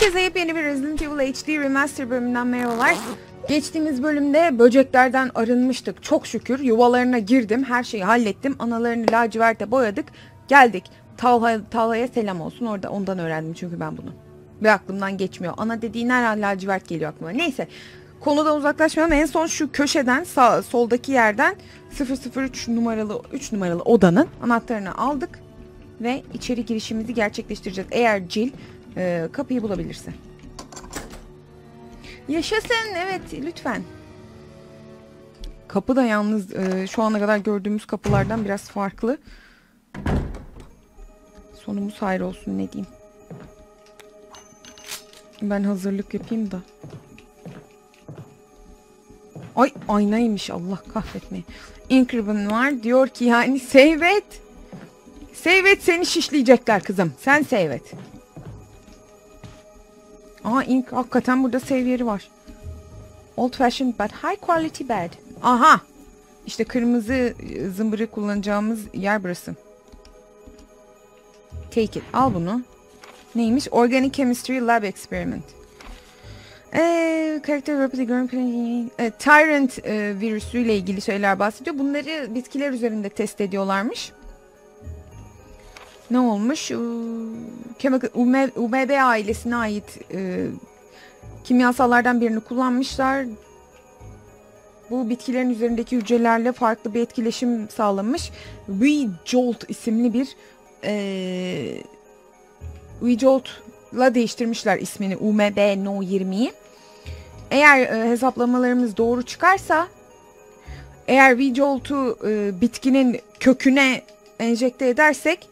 Herkese yepyeni bir Resident Evil HD Remaster bölümünden merhabalar. Geçtiğimiz bölümde böceklerden arınmıştık. Çok şükür yuvalarına girdim. Her şeyi hallettim. Analarını laciverte boyadık. Geldik. Talha, Talha'ya selam olsun. Orada ondan öğrendim çünkü ben bunu. Ve aklımdan geçmiyor. Ana dediğin her an lacivert geliyor aklıma. Neyse. Konudan uzaklaşmayalım. En son şu köşeden sağ, soldaki yerden 003 numaralı 3 numaralı odanın anahtarını aldık ve içeri girişimizi gerçekleştireceğiz. Eğer Jill e, kapıyı bulabilirse. Yaşasın evet lütfen. Kapı da yalnız e, şu ana kadar gördüğümüz kapılardan biraz farklı. Sonumuz hayır olsun ne diyeyim. Ben hazırlık yapayım da. Ay aynaymış Allah kahretmeyin. Inkriven var diyor ki yani Seyvet. Seyvet seni şişleyecekler kızım. Sen Seyvet. Aa ink hakikaten burada save yeri var. Old fashioned but high quality bed. Aha. İşte kırmızı e, zımbırı kullanacağımız yer burası. Take it. Al bunu. Neymiş? Organic Chemistry Lab Experiment. Ee, karakter rapidly growing e, Tyrant e, virüsüyle ilgili şeyler bahsediyor. Bunları bitkiler üzerinde test ediyorlarmış. Ne olmuş? Ee, UMB ailesine ait e, kimyasallardan birini kullanmışlar. Bu bitkilerin üzerindeki hücrelerle farklı bir etkileşim sağlamış. We-Jolt isimli bir e, We-Jolt'la değiştirmişler ismini UMB No 20'yi. Eğer e, hesaplamalarımız doğru çıkarsa eğer V-Jolt'u e, bitkinin köküne enjekte edersek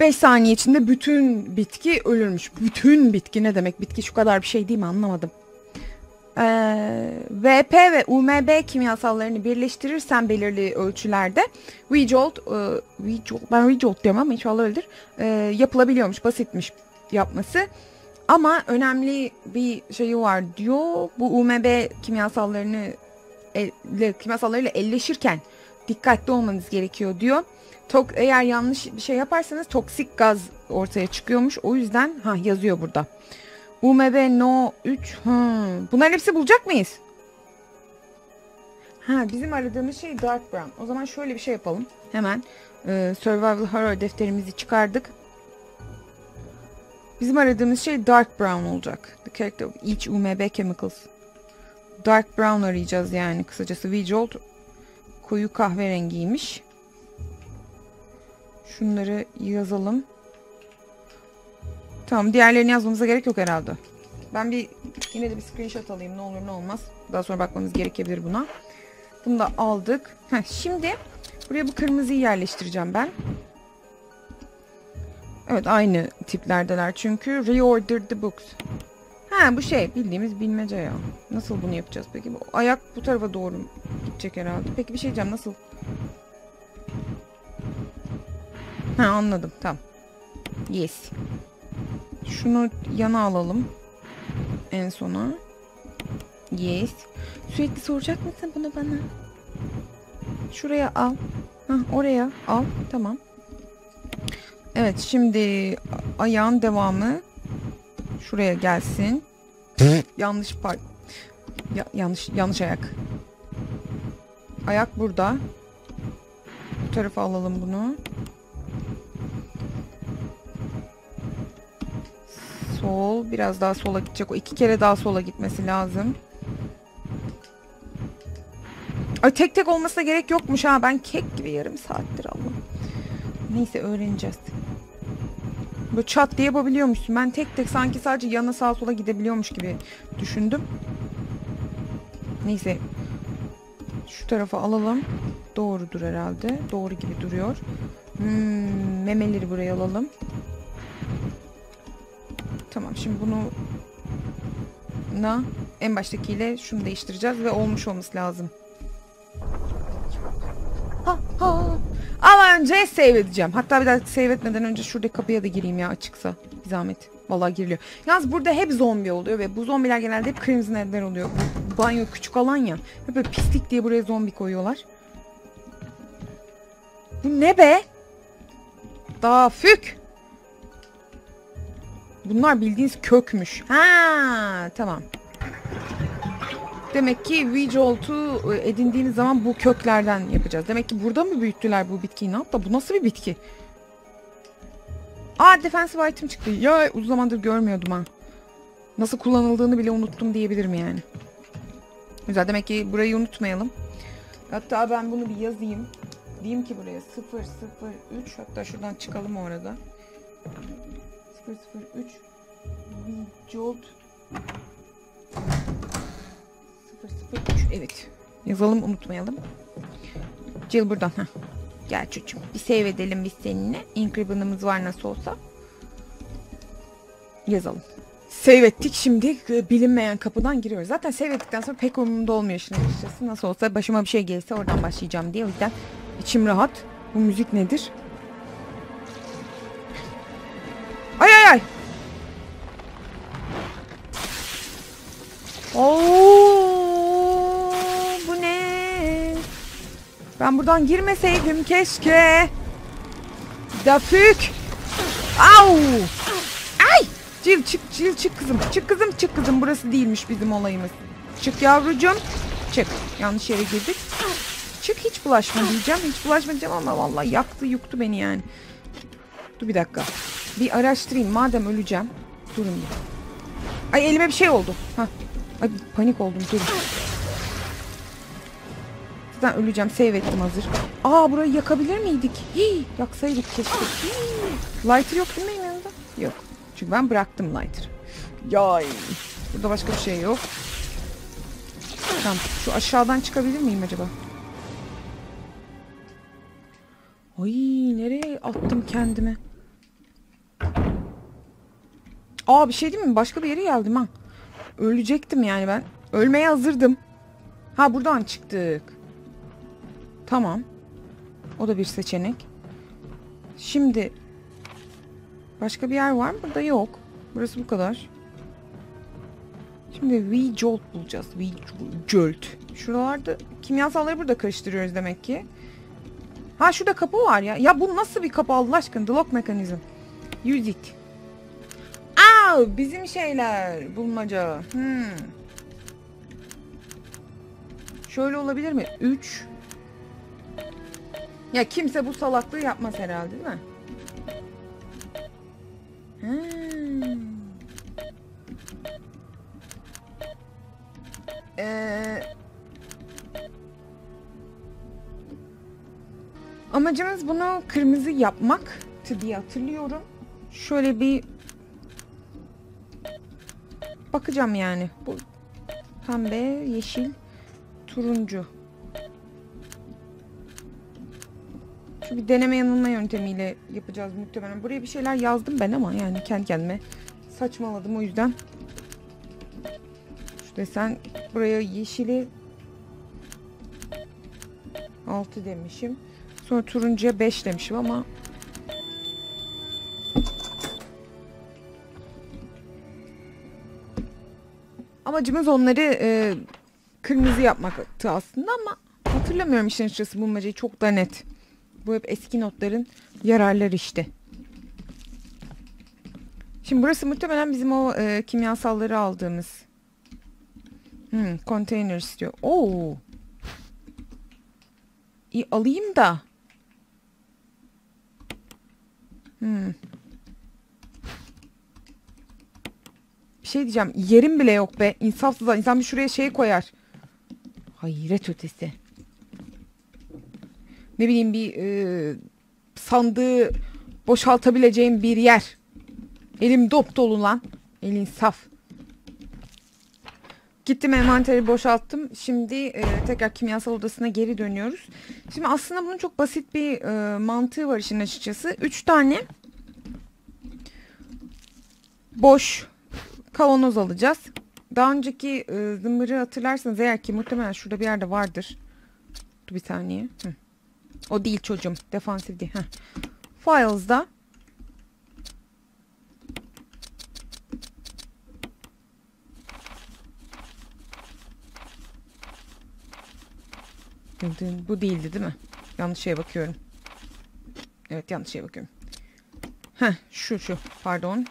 5 saniye içinde bütün bitki ölürmüş. Bütün bitki ne demek? Bitki şu kadar bir şey değil mi? Anlamadım. Ee, VP ve UMB kimyasallarını birleştirirsen belirli ölçülerde Rejolt, e, Rejolt ben Rejolt diyorum ama inşallah öyledir. E, yapılabiliyormuş. Basitmiş yapması. Ama önemli bir şeyi var diyor. Bu UMB kimyasallarını elle, kimyasallarıyla elleşirken dikkatli olmanız gerekiyor diyor. Tok, eğer yanlış bir şey yaparsanız toksik gaz ortaya çıkıyormuş. O yüzden ha yazıyor burada. UMB No 3. Hmm. Bunların hepsi bulacak mıyız? Ha bizim aradığımız şey Dark Brown. O zaman şöyle bir şey yapalım. Hemen e, Survival Horror defterimizi çıkardık. Bizim aradığımız şey Dark Brown olacak. The character of each UMB chemicals. Dark Brown arayacağız yani kısacası. V-Jolt koyu kahverengiymiş. Şunları yazalım. Tamam diğerlerini yazmamıza gerek yok herhalde. Ben bir yine de bir screenshot alayım ne olur ne olmaz. Daha sonra bakmamız gerekebilir buna. Bunu da aldık. Heh, şimdi buraya bu kırmızıyı yerleştireceğim ben. Evet aynı tiplerdeler çünkü. Reorder the books. Ha bu şey bildiğimiz bilmece ya. Nasıl bunu yapacağız peki? Bu ayak bu tarafa doğru gidecek herhalde. Peki bir şey diyeceğim nasıl? Ha anladım tamam. Yes. Şunu yana alalım. En sona. Yes. Sürekli soracak mısın bunu bana? Şuraya al. Hah, oraya al. Tamam. Evet şimdi ayağın devamı şuraya gelsin. yanlış part. Ya, yanlış yanlış ayak. Ayak burada. Bu tarafa alalım bunu. Sol. Biraz daha sola gidecek. O iki kere daha sola gitmesi lazım. Ay tek tek olmasına gerek yokmuş ha. Ben kek gibi yarım saattir Allah. Neyse öğreneceğiz. Böyle çat diye yapabiliyormuşsun. Ben tek tek sanki sadece yana sağa sola gidebiliyormuş gibi düşündüm. Neyse. Şu tarafa alalım. Doğrudur herhalde. Doğru gibi duruyor. Hmm, memeleri buraya alalım. Tamam şimdi bunu na en baştakiyle şunu değiştireceğiz ve olmuş olması lazım. Ha ha. Ama önce save edeceğim. Hatta bir daha save etmeden önce şuradaki kapıya da gireyim ya açıksa. Bir zahmet. Vallahi giriliyor. Yalnız burada hep zombi oluyor ve bu zombiler genelde hep Crimson Head'ler oluyor. Bu banyo küçük alan ya. Hep böyle pislik diye buraya zombi koyuyorlar. Bu ne be? Daha fük. Bunlar bildiğiniz kökmüş. Ha tamam. Demek ki Vjolt'u e, edindiğimiz zaman bu köklerden yapacağız. Demek ki burada mı büyüttüler bu bitkiyi? Ne yaptı? Bu nasıl bir bitki? Aa defensive item çıktı. Ya uzun zamandır görmüyordum ha. Nasıl kullanıldığını bile unuttum diyebilirim yani. Güzel demek ki burayı unutmayalım. Hatta ben bunu bir yazayım. Diyeyim ki buraya 003 hatta şuradan çıkalım o arada. 003 Vjolt 003 evet. Yazalım unutmayalım. Jill buradan. Heh. Gel çocuğum. Bir save edelim biz seninle. Incrible'ımız var nasıl olsa. Yazalım. Save ettik şimdi e, bilinmeyen kapıdan giriyoruz. Zaten save ettikten sonra pek umurumda olmuyor işin açıkçası. Nasıl olsa başıma bir şey gelirse oradan başlayacağım diye. O yüzden içim rahat. Bu müzik nedir? Buradan girmeseydim keşke. Dafük. Au. Ay. Cil çık Cil çık kızım. Çık kızım çık kızım. Burası değilmiş bizim olayımız. Çık yavrucum. Çık. Yanlış yere girdik. Çık hiç bulaşma diyeceğim. Hiç bulaşma diyeceğim ama vallahi yaktı yuktu beni yani. Dur bir dakika. Bir araştırayım madem öleceğim. Durun bir. Ay elime bir şey oldu. Hah. Ay panik oldum durun. Zaten öleceğim. Save ettim hazır. Aa burayı yakabilir miydik? Hii, yaksaydık keşke. Lighter yok değil mi benim yanımda? Yok. Çünkü ben bıraktım lighter. Yay. Burada başka bir şey yok. Tamam. Şu aşağıdan çıkabilir miyim acaba? Ay nereye attım kendimi? Aa bir şey değil mi? Başka bir yere geldim ha. Ölecektim yani ben. Ölmeye hazırdım. Ha buradan çıktık. Tamam. O da bir seçenek. Şimdi başka bir yer var mı? Burada yok. Burası bu kadar. Şimdi V-Jolt bulacağız. V-Jolt. Şuralarda kimyasalları burada karıştırıyoruz demek ki. Ha şurada kapı var ya. Ya bu nasıl bir kapı Allah aşkına? The lock mekanizm. Use. Aa, bizim şeyler. Bulmaca. Hmm. Şöyle olabilir mi? 3 Ya kimse bu salaklığı yapmaz herhalde değil mi? Ee, amacımız bunu kırmızı yapmak diye hatırlıyorum. Şöyle bir bakacağım yani. Bu pembe, yeşil, turuncu. Şu bir deneme yanılma yöntemiyle yapacağız muhtemelen. Buraya bir şeyler yazdım ben ama yani kendi kendime saçmaladım o yüzden. Şu desen buraya yeşili 6 demişim. Sonra turuncuya 5 demişim ama Amacımız onları e, kırmızı yapmaktı aslında ama hatırlamıyorum işin açıkçası bulmacayı çok da net. Bu hep eski notların yararları işte. Şimdi burası muhtemelen bizim o e, kimyasalları aldığımız. Hmm, containers diyor. Oo. İyi alayım da. Hmm. Bir şey diyeceğim. Yerim bile yok be. İnsafsız. İnsan bir şuraya şey koyar. Hayret ötesi. Ne bileyim bir e, sandığı boşaltabileceğim bir yer. Elim dop dolu lan. Elin saf. Gittim envanteri boşalttım. Şimdi e, tekrar kimyasal odasına geri dönüyoruz. Şimdi aslında bunun çok basit bir e, mantığı var işin açıkçası. Üç tane boş kavanoz alacağız. Daha önceki e, zımbırı hatırlarsanız eğer ki muhtemelen şurada bir yerde vardır. Dur bir saniye. Hı. O değil çocuğum. Defansif değil. Heh. Files'da Bu değildi değil mi? Yanlış şeye bakıyorum. Evet yanlış şeye bakıyorum. Heh şu şu pardon.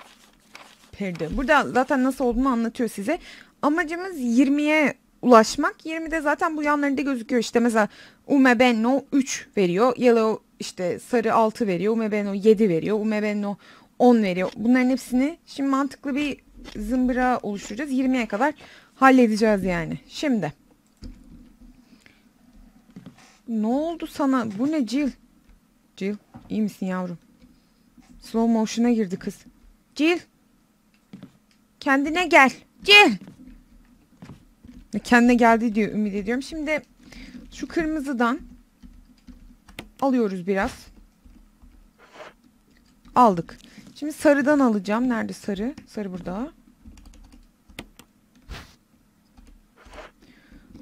perde. Burada zaten nasıl olduğunu anlatıyor size. Amacımız 20'ye ulaşmak. 20'de zaten bu yanlarında gözüküyor. İşte mesela Ume Benno 3 veriyor. Yellow işte sarı 6 veriyor. Ume Benno 7 veriyor. Ume Benno 10 veriyor. Bunların hepsini şimdi mantıklı bir zımbıra oluşturacağız. 20'ye kadar halledeceğiz yani. Şimdi. Ne oldu sana? Bu ne Jill? Jill iyi misin yavrum? Slow motion'a girdi kız. Jill. Kendine gel. Jill. Kendine geldi diyor ümit ediyorum. Şimdi şu kırmızıdan alıyoruz biraz. Aldık. Şimdi sarıdan alacağım. Nerede sarı? Sarı burada.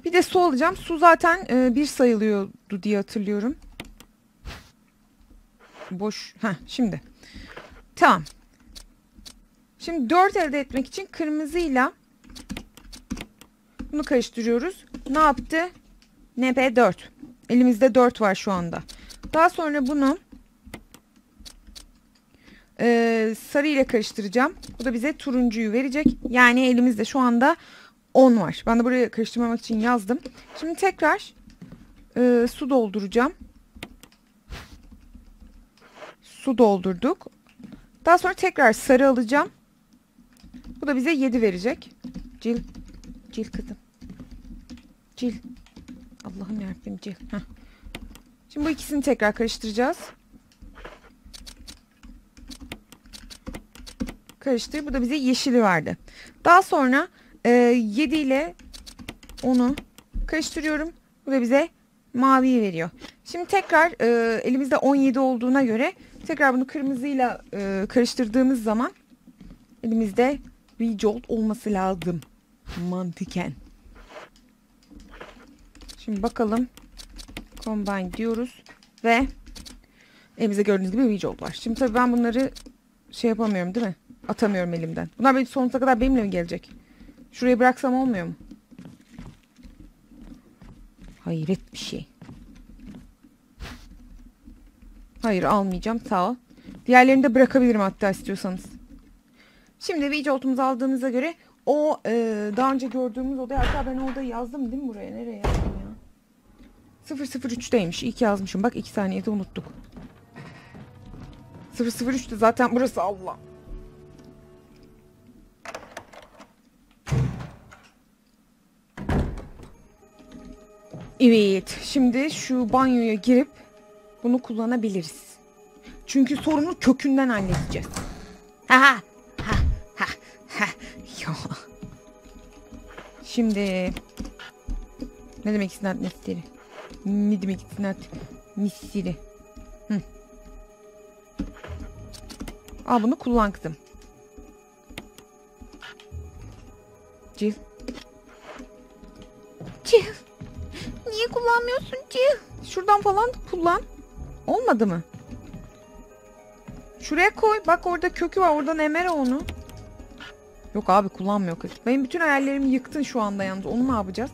Bir de su alacağım. Su zaten e, bir sayılıyordu diye hatırlıyorum. Boş. Ha şimdi. Tamam. Şimdi 4 elde etmek için kırmızıyla bunu karıştırıyoruz. Ne yaptı? NP 4. Elimizde 4 var şu anda. Daha sonra bunu e, sarı ile karıştıracağım. Bu da bize turuncuyu verecek. Yani elimizde şu anda 10 var. Ben de buraya karıştırmamak için yazdım. Şimdi tekrar e, su dolduracağım. Su doldurduk. Daha sonra tekrar sarı alacağım. Bu da bize 7 verecek. Cil. Cil kızım. Cil. Allah'ım yarabbim cil. Heh. Şimdi bu ikisini tekrar karıştıracağız. Karıştır. Bu da bize yeşili verdi. Daha sonra e, 7 ile onu karıştırıyorum. Bu da bize maviyi veriyor. Şimdi tekrar e, elimizde 17 olduğuna göre tekrar bunu kırmızıyla e, karıştırdığımız zaman elimizde Rejolt olması lazım. Mantıken. Şimdi bakalım. Combine diyoruz. Ve elimizde gördüğünüz gibi Rejolt var. Şimdi tabii ben bunları şey yapamıyorum değil mi? Atamıyorum elimden. Bunlar benim sonsuza kadar benimle mi gelecek? Şuraya bıraksam olmuyor mu? Hayret bir şey. Hayır almayacağım sağ ol. Diğerlerini de bırakabilirim hatta istiyorsanız. Şimdi Vijolt'umuzu aldığımıza göre o e, daha önce gördüğümüz odaya hatta ben orada yazdım değil mi buraya? Nereye yazdım ya? 003'teymiş. İyi ki yazmışım. Bak 2 saniyede unuttuk. 003'te zaten burası Allah. Evet. Şimdi şu banyoya girip bunu kullanabiliriz. Çünkü sorunu kökünden halledeceğiz. Ha Şimdi ne demek istinat misleri? Ne demek istinat misleri? Hı. Al bunu kullan kızım. Cil. Cil. Niye kullanmıyorsun Cil? Şuradan falan kullan. Olmadı mı? Şuraya koy. Bak orada kökü var. Oradan emere onu. Yok abi kullanmıyor kız. Benim bütün hayallerimi yıktın şu anda yalnız. Onu ne yapacağız?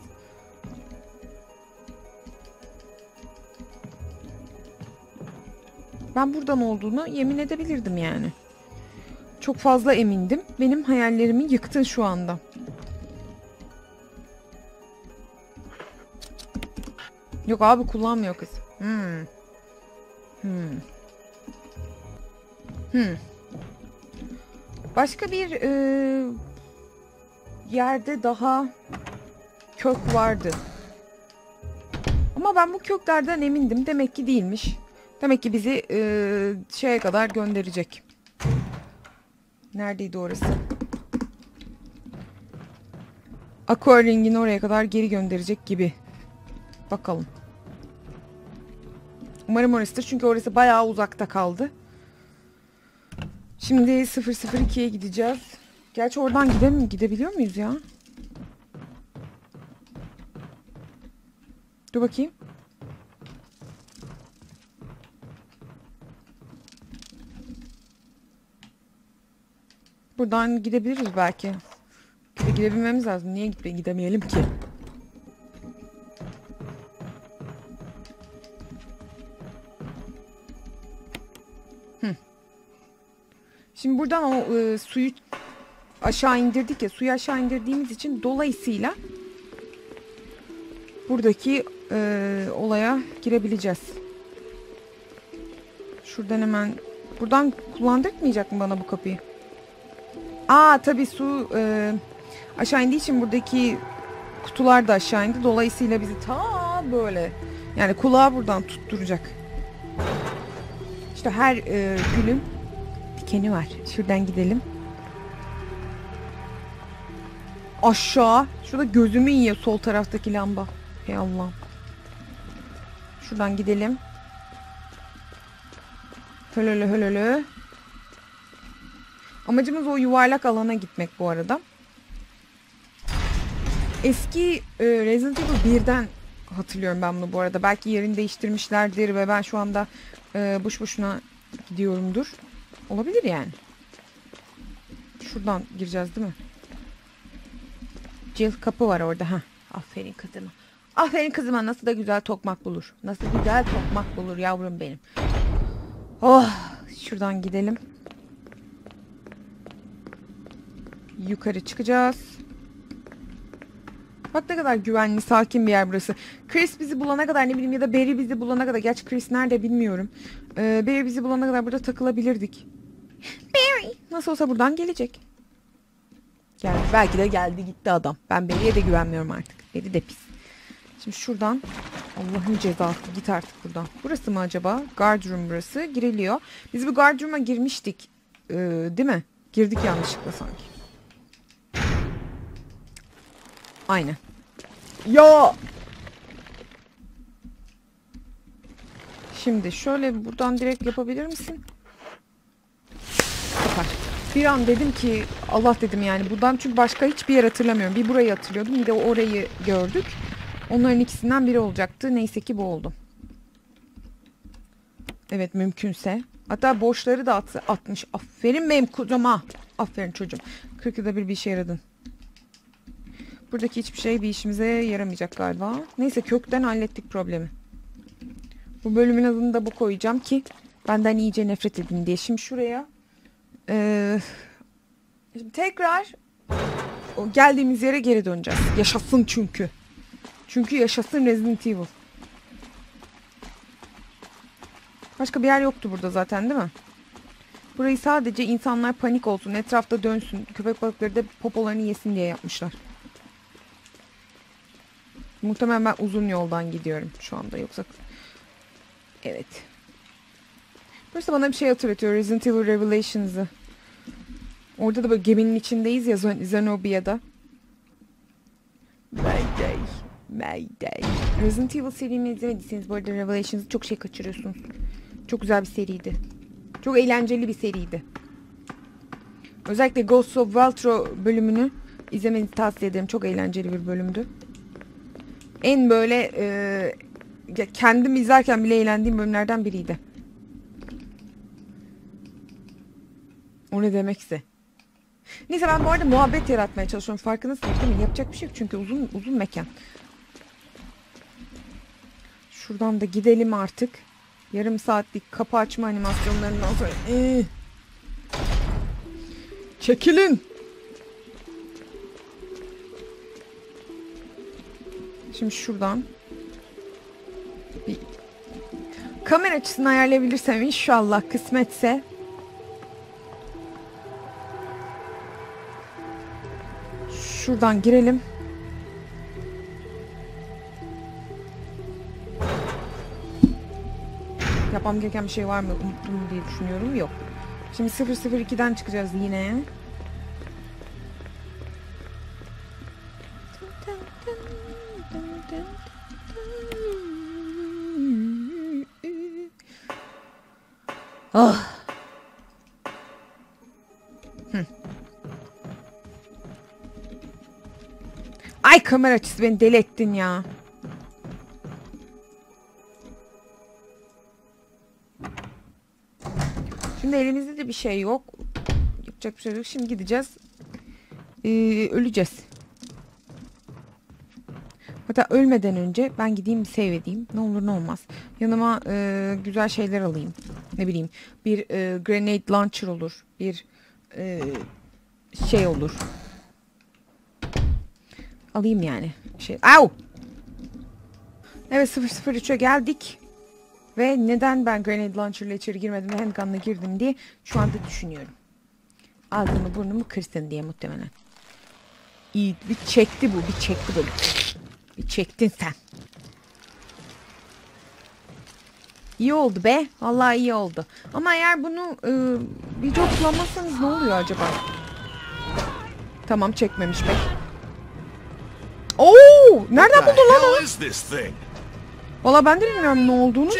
Ben buradan olduğunu yemin edebilirdim yani. Çok fazla emindim. Benim hayallerimi yıktın şu anda. Yok abi kullanmıyor kız. Hmm. Hmm. Hmm. Başka bir e, yerde daha kök vardı. Ama ben bu köklerden emindim. Demek ki değilmiş. Demek ki bizi e, şeye kadar gönderecek. Neredeydi orası? Aquaring'in oraya kadar geri gönderecek gibi. Bakalım. Umarım orasıdır. Çünkü orası bayağı uzakta kaldı. Şimdi 002'ye gideceğiz. Gerçi oradan gidem gidebiliyor muyuz ya? Dur bakayım. Buradan gidebiliriz belki. Gidebilmemiz lazım. Niye gitme gidemeyelim ki? Buradan o e, suyu aşağı indirdik ya suyu aşağı indirdiğimiz için dolayısıyla buradaki e, olaya girebileceğiz. Şuradan hemen buradan kullandırtmayacak mı bana bu kapıyı? Aa tabii su e, aşağı indiği için buradaki kutular da aşağı indi. Dolayısıyla bizi ta böyle yani kulağı buradan tutturacak. İşte her e, gülün dikeni var. Şuradan gidelim. Aşağı. Şurada gözümü yiyor sol taraftaki lamba. Hey Allah. Şuradan gidelim. Hölölö hölölö. Amacımız o yuvarlak alana gitmek bu arada. Eski e, Resident Evil 1'den hatırlıyorum ben bunu bu arada. Belki yerini değiştirmişlerdir ve ben şu anda e, boş boşuna gidiyorumdur. Olabilir yani. Şuradan gireceğiz değil mi? Jill kapı var orada. ha. Aferin kızıma. Aferin kızıma nasıl da güzel tokmak bulur. Nasıl güzel tokmak bulur yavrum benim. Oh şuradan gidelim. Yukarı çıkacağız. Bak ne kadar güvenli, sakin bir yer burası. Chris bizi bulana kadar ne bileyim ya da Barry bizi bulana kadar. Gerçi Chris nerede bilmiyorum. Ee, Barry bizi bulana kadar burada takılabilirdik. Nasıl olsa buradan gelecek. Geldi. Belki de geldi gitti adam. Ben Barry'e de güvenmiyorum artık. Barry de pis. Şimdi şuradan Allah'ın cezası git artık buradan. Burası mı acaba? Guard room burası. Giriliyor. Biz bu guard room'a girmiştik. Ee, değil mi? Girdik yanlışlıkla sanki. Aynen. Ya! Şimdi şöyle buradan direkt yapabilir misin? Süper. Bir an dedim ki Allah dedim yani buradan çünkü başka hiçbir yer hatırlamıyorum. Bir burayı hatırlıyordum bir de orayı gördük. Onların ikisinden biri olacaktı. Neyse ki bu oldu. Evet mümkünse. Hatta borçları da at, atmış. Aferin benim kocama. Aferin çocuğum. 40 yılda bir bir işe yaradın. Buradaki hiçbir şey bir işimize yaramayacak galiba. Neyse kökten hallettik problemi. Bu bölümün adını da bu koyacağım ki benden iyice nefret edin diye. Şimdi şuraya ee, şimdi tekrar o geldiğimiz yere geri döneceğiz. Yaşasın çünkü. Çünkü yaşasın Resident Evil. Başka bir yer yoktu burada zaten değil mi? Burayı sadece insanlar panik olsun, etrafta dönsün, köpek balıkları da popolarını yesin diye yapmışlar. Muhtemelen ben uzun yoldan gidiyorum şu anda yoksa. Evet. Burası bana bir şey hatırlatıyor. Resident Evil Revelations'ı. Orada da böyle geminin içindeyiz ya Zenobia'da. Mayday. Mayday. Resident Evil serisini izlemediyseniz bu arada Revelations'ı çok şey kaçırıyorsunuz. Çok güzel bir seriydi. Çok eğlenceli bir seriydi. Özellikle Ghost of Valtro bölümünü izlemenizi tavsiye ederim. Çok eğlenceli bir bölümdü. En böyle e, kendim izlerken bile eğlendiğim bölümlerden biriydi. O ne demekse. Neyse ben bu arada muhabbet yaratmaya çalışıyorum. Farkındasınız değil mi? Yapacak bir şey yok çünkü uzun uzun mekan. Şuradan da gidelim artık. Yarım saatlik kapı açma animasyonlarından sonra. Ee. Çekilin. Şimdi şuradan bir kamera açısını ayarlayabilirsem inşallah kısmetse şuradan girelim. Yapmam gereken bir şey var mı? Unuttum diye düşünüyorum. Yok. Şimdi 002'den çıkacağız yine. Kamera açısı beni deli ettin ya. Şimdi elimizde de bir şey yok. Yapacak bir şey yok. Şimdi gideceğiz. Ee, öleceğiz. Hatta ölmeden önce ben gideyim bir save edeyim. Ne olur ne olmaz. Yanıma e, güzel şeyler alayım. Ne bileyim bir e, grenade launcher olur. Bir e, şey olur. Alayım yani. Şey. Au! Evet 003'e geldik. Ve neden ben grenade launcher ile içeri girmedim de handgun'la girdim diye şu anda düşünüyorum. Ağzımı burnumu kırsın diye muhtemelen. İyi bir çekti bu bir çekti böyle. Bir çektin sen. İyi oldu be. Vallahi iyi oldu. Ama eğer bunu e, video kullanmazsanız ne oluyor acaba? Tamam çekmemiş pek. Oo! Nereden buldun lan onu? Valla ben de bilmiyorum ne olduğunu da.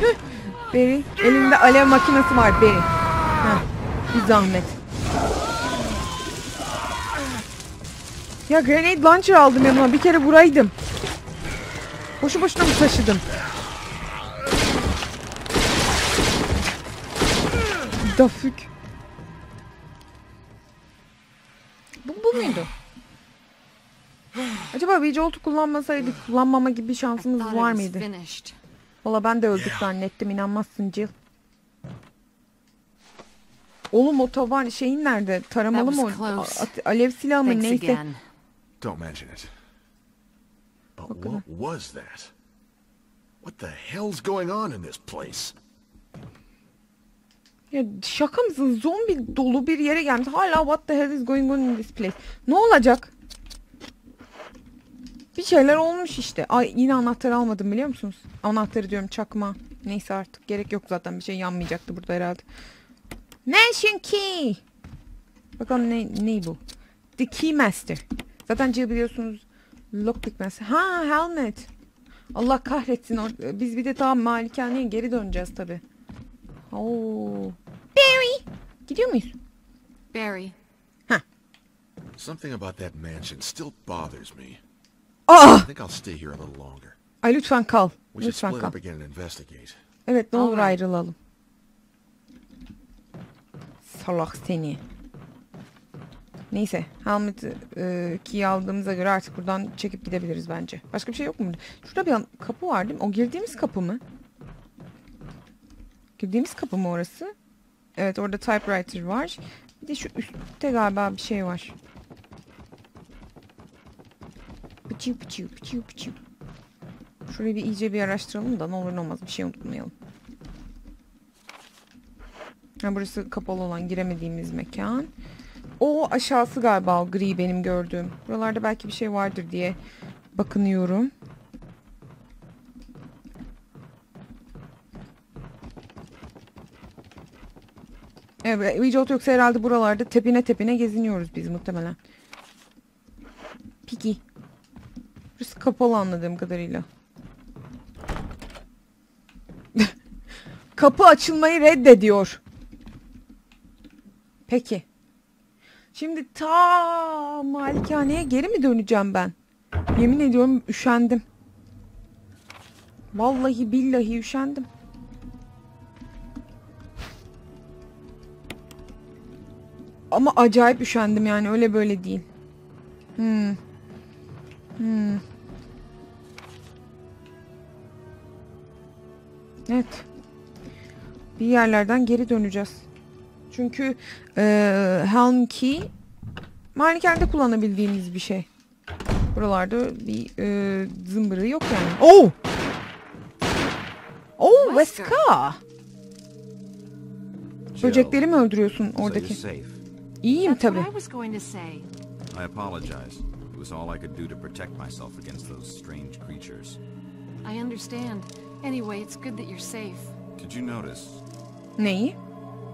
Jill! Beri. Elinde alev makinesi var Beri. Heh, bir zahmet. Ya grenade launcher aldım yanıma. Bir kere vuraydım. Boşu boşuna mı taşıdım? Dafük. Muydu? Acaba Vijolt'u kullanmasaydık kullanmama gibi bir şansımız var mıydı? finished. Valla ben de öldük zannettim inanmazsın Jill. Oğlum o tavan şeyin nerede? Taramalı mı? alev silahı mı neyse. Don't mention it. But what was that? What the hell's going on in this place? Ya şaka mısın? Zombi dolu bir yere gelmiş. Hala what the hell is going on in this place? Ne olacak? Bir şeyler olmuş işte. Ay yine anahtarı almadım biliyor musunuz? Anahtarı diyorum çakma. Neyse artık gerek yok zaten. Bir şey yanmayacaktı burada herhalde. Mansion key. Bakalım ne, ne bu? The Keymaster. Zaten Jill biliyorsunuz Lockpick Master. Ha helmet. Allah kahretsin. Biz bir de daha malikaneye geri döneceğiz tabi. Oo. Barry. Gidiyor muyuz? Barry, Something about that mansion still bothers me. Aa! I think I'll stay here a little longer. Ay lütfen kal. We should Lütfen split kal. up again and investigate. Evet ne olur Alright. ayrılalım. Salak seni. Neyse. Helmet'i e, key aldığımıza göre artık buradan çekip gidebiliriz bence. Başka bir şey yok mu? Şurada bir kapı var değil mi? O girdiğimiz kapı mı? Girdiğimiz kapı mı orası? Evet orada typewriter var. Bir de şu üstte galiba bir şey var. Pıçı pıçı pıçı pıçı. Şurayı bir iyice bir araştıralım da ne olur ne olmaz bir şey unutmayalım. Ha, burası kapalı olan giremediğimiz mekan. O aşağısı galiba o gri benim gördüğüm. Buralarda belki bir şey vardır diye bakınıyorum. Evet, Vijot yoksa herhalde buralarda tepine tepine geziniyoruz biz muhtemelen. Peki. Burası kapalı anladığım kadarıyla. Kapı açılmayı reddediyor. Peki. Şimdi ta malikaneye geri mi döneceğim ben? Yemin ediyorum üşendim. Vallahi billahi üşendim. Ama acayip üşendim yani öyle böyle değil. Hmm. Hmm. Evet. Bir yerlerden geri döneceğiz. Çünkü eee Helm Key malikanede kullanabildiğimiz bir şey. Buralarda bir eee zımbırı yok yani. Oh! Oh. Weska! Böcekleri mi öldürüyorsun oradaki? Safe. İyiyim that's what tabi. I was going to say. I apologize. It was all I could do to protect myself against those strange creatures. I understand. Anyway, it's good that you're safe. Did you notice? Neyi?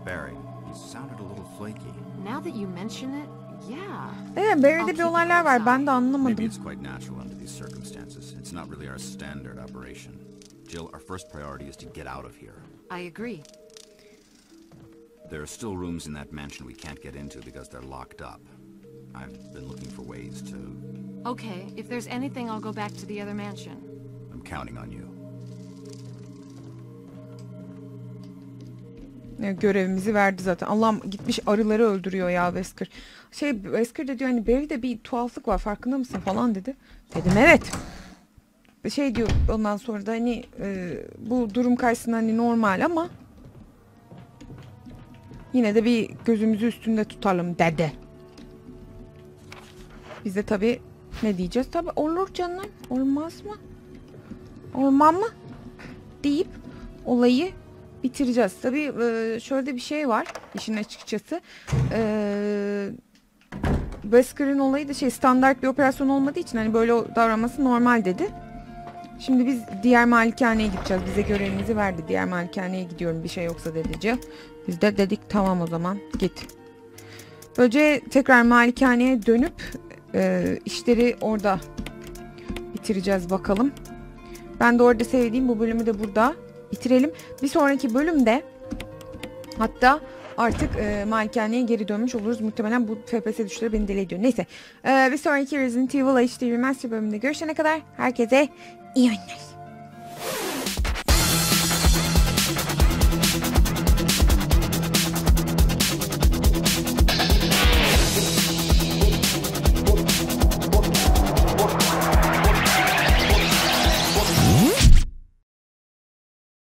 Barry, he sounded a little flaky. Now that you mention it, yeah. Evet Barry'de bir olaylar var ben de Maybe anlamadım. it's quite natural under these circumstances. It's not really our standard operation. Jill, our first priority is to get out of here. I agree. There are still rooms in that mansion we can't get into because they're locked up. I've been looking for ways to... Okay, if there's anything, I'll go back to the other mansion. I'm counting on you. Ya, görevimizi verdi zaten. Allah'ım gitmiş arıları öldürüyor ya Wesker. Şey Wesker de diyor hani Barry'de bir tuhaflık var farkında mısın falan dedi. Dedim evet. şey diyor ondan sonra da hani e, bu durum karşısında hani normal ama yine de bir gözümüzü üstünde tutalım dedi. Biz de tabi ne diyeceğiz? Tabi olur canım. Olmaz mı? Olmaz mı? Deyip olayı bitireceğiz. Tabi şöyle bir şey var işin açıkçası. Eee Wesker'ın olayı da şey standart bir operasyon olmadığı için hani böyle davranması normal dedi. Şimdi biz diğer malikaneye gideceğiz. Bize görevimizi verdi. Diğer malikaneye gidiyorum bir şey yoksa dedi Jill. Biz de dedik tamam o zaman git. Böylece tekrar malikaneye dönüp e, işleri orada bitireceğiz bakalım. Ben de orada sevdiğim bu bölümü de burada bitirelim. Bir sonraki bölümde hatta artık e, malikaneye geri dönmüş oluruz. Muhtemelen bu FPS düşüşleri beni deli ediyor. Neyse. E, bir sonraki Resident Evil HD Remaster bölümünde görüşene kadar herkese iyi oyunlar.